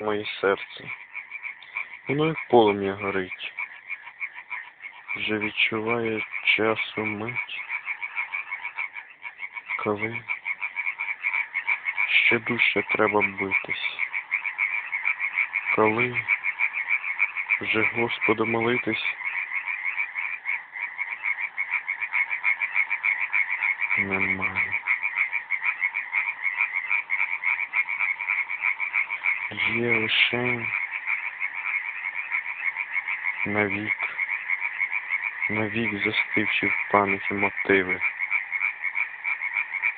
моє серце. Воно як полум'я горить. Вже відчуває часу мить, коли ще дужче треба битись. Коли вже Господу молитись немає. Є лише навік, навік застивші в пам'яті мотиви,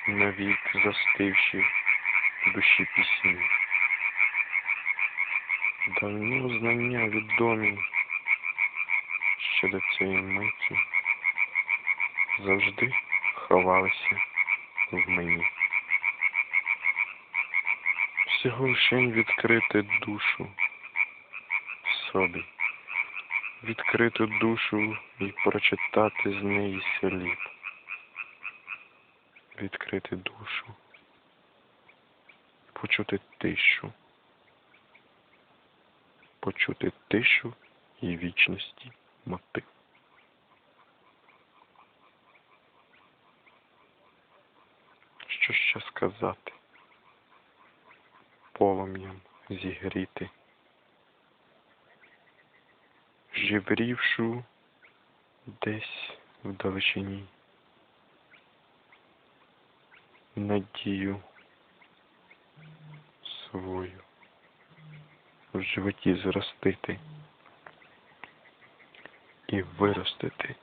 навік застивші в душі пісні. Давно знання відомі ще до цієї миті завжди ховалися в мені. Всього лише відкрити душу собі, відкрити душу і прочитати з неї слід. Відкрити душу, почути тишу, почути тишу і вічності мотив. Що ще сказати? Зігріти, жеврівшу десь вдалечині, надію свою в животі зростити і виростити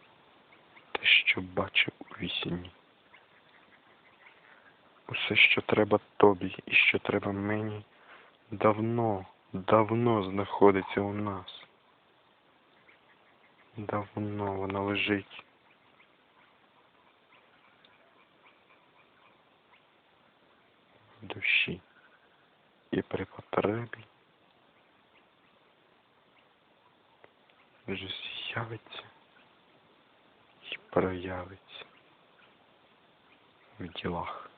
те, що бачив у вісні. Усе, що треба тобі і що треба мені, давно, давно знаходиться у нас. Давно вона лежить. В душі і при потребі вже з'явиться і проявиться в ділах.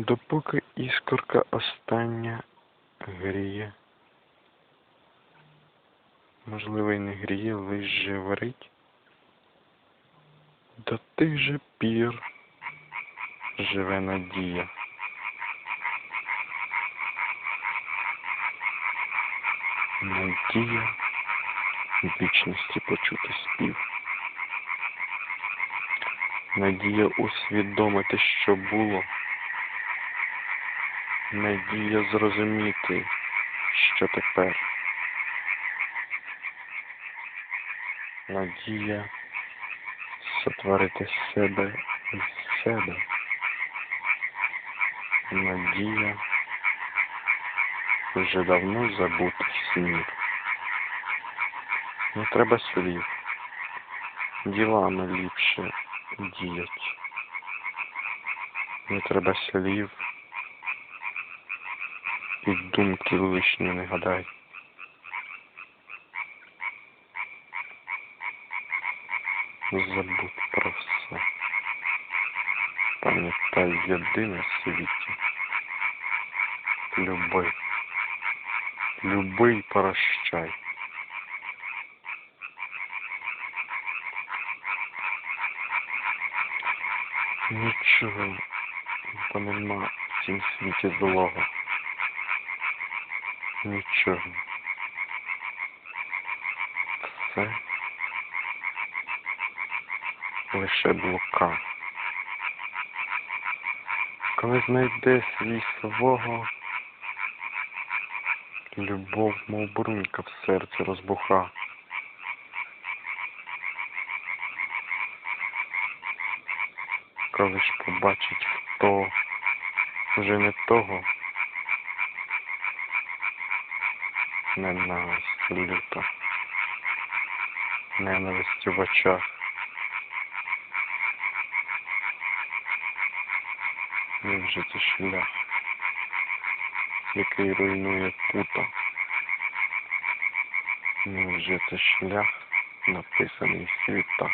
Допоки іскорка остання гріє, можливо, й не гріє, лиш живорить, до тих же пір живе надія. Надія вічності почути спів. Надія усвідомити, що було. Надія зрозуміти, що тепер. Надія сотворити себе із себе. Надія вже давно забути снів. Не треба слів, ділами ліпше діять. Не треба слів думки лишні не гадай. Забудь про все. Пам'ятай єдине в світі. Люби. Люби й прощай. Нічого бо нема в цім світі злого. Нічого. Все лише блука. Коли знайде свій свого, любов, мов брунька в серці розбуха. Коли ж побачить, хто вже не того, ненависть люта, ненависть в очах. Невже це шлях, який руйнує пута? Невже це шлях, написаний в світах?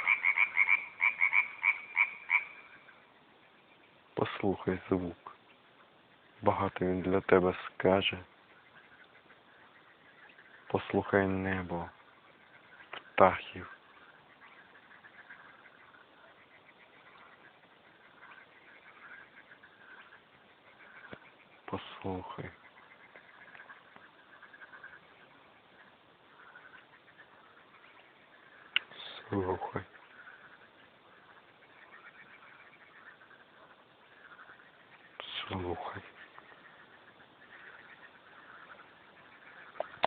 Послухай звук, багато він для тебе скаже. Послухай небо, птахів. Послухай. Слухай. Слухай.